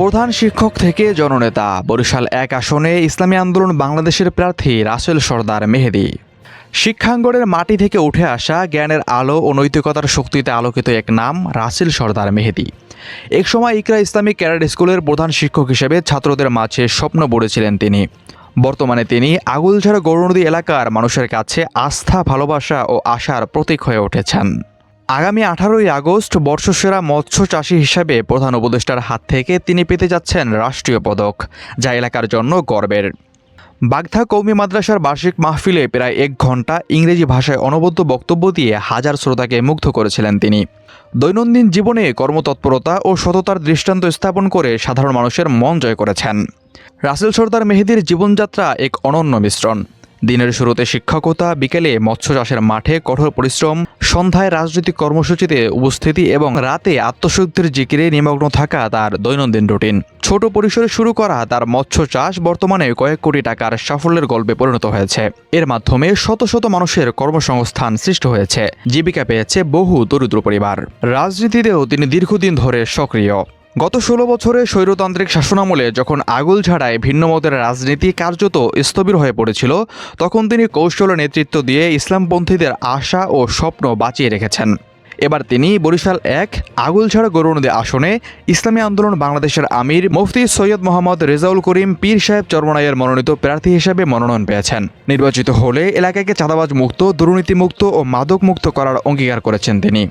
প্রধান শিক্ষক থেকে জননেতা। বরিশাল এক আসনে ইসলামী আন্দোলন বাংলাদেশের প্রার্থী রাসেল সর্দার মেহেদি। শিক্ষাঙ্গনের মাটি থেকে উঠে আসা জ্ঞানের আলো ও নৈতিকতার শক্তিতে আলোকিত এক নাম, রাসেল সর্দার মেহেদি। এক সময় ইকরা ইসলামিক ক্যাডেট স্কুলের প্রধান শিক্ষক হিসেবে ছাত্রদের মাঝে স্বপ্ন বড়েছিলেন তিনি। বর্তমানে তিনি আগুলঝাড়া গৌরনদী এলাকার মানুষের কাছে আস্থা, ভালোবাসা ও আশার প্রতীক হয়ে উঠেছেন। আগামী আঠারোই আগস্ট বর্ষসেরা মৎস্য চাষী হিসেবে প্রধান উপদেষ্টার হাত থেকে তিনি পেতে যাচ্ছেন রাষ্ট্রীয় পদক, যা এলাকার জন্য গর্বের। বাগধা কৌমি মাদ্রাসার বার্ষিক মাহফিলে প্রায় এক ঘণ্টা ইংরেজি ভাষায় অনবদ্য বক্তব্য দিয়ে হাজার শ্রোতাকে মুগ্ধ করেছিলেন তিনি। দৈনন্দিন জীবনে কর্মতৎপরতা ও সততার দৃষ্টান্ত স্থাপন করে সাধারণ মানুষের মন জয় করেছেন। রাসেল সর্দার মেহেদির জীবনযাত্রা এক অনন্য মিশ্রণ। দিনের শুরুতে শিক্ষকতা, বিকেলে মৎস্য চাষের মাঠে কঠোর পরিশ্রম, সন্ধ্যায় রাজনৈতিক কর্মসূচিতে উপস্থিতি এবং রাতে আত্মশুদ্ধির জিকিরে নিমগ্ন থাকা তার দৈনন্দিন রুটিন। ছোট পরিসরে শুরু করা তার মৎস্য চাষ বর্তমানে কয়েক কোটি টাকার সাফল্যের গল্পে পরিণত হয়েছে। এর মাধ্যমে শত শত মানুষের কর্মসংস্থান সৃষ্টি হয়েছে। জীবিকা পেয়েছে বহু দরিদ্র পরিবার। রাজনীতিতেও তিনি দীর্ঘদিন ধরে সক্রিয়। গত ষোলো বছরে স্বৈরতান্ত্রিক শাসনামলে যখন আগুল ঝাড়ায় ভিন্ন মতের রাজনীতি কার্যত স্থবির হয়ে পড়েছিল, তখন তিনি কৌশল নেতৃত্ব দিয়ে ইসলামপন্থীদের আশা ও স্বপ্ন বাঁচিয়ে রেখেছেন। এবার তিনি বরিশাল এক আগুলঝাড়া গরুনদী আসনে ইসলামী আন্দোলন বাংলাদেশের আমির মুফতি সৈয়দ মোহাম্মদ রেজাউল করিম পীর সাহেব চরমনাইয়ের মনোনীত প্রার্থী হিসেবে মনোনয়ন পেয়েছেন। নির্বাচিত হলে এলাকাকে চাঁদাবাজ মুক্ত দুর্নীতিমুক্ত ও মাদক মুক্ত করার অঙ্গীকার করেছেন তিনি।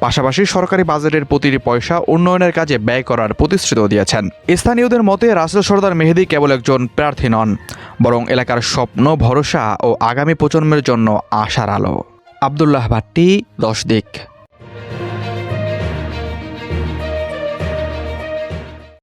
পাশাপাশি সরকারি বাজেটের প্রতিটি পয়সা উন্নয়নের কাজে ব্যয় করার প্রতিশ্রুতিও দিয়েছেন। স্থানীয়দের মতে রাসেল সর্দার মেহেদি কেবল একজন প্রার্থী নন, বরং এলাকার স্বপ্ন, ভরসা ও আগামী প্রজন্মের জন্য আশার আলো। আবদুল্লাহ ভাট্টি, দশ দিক।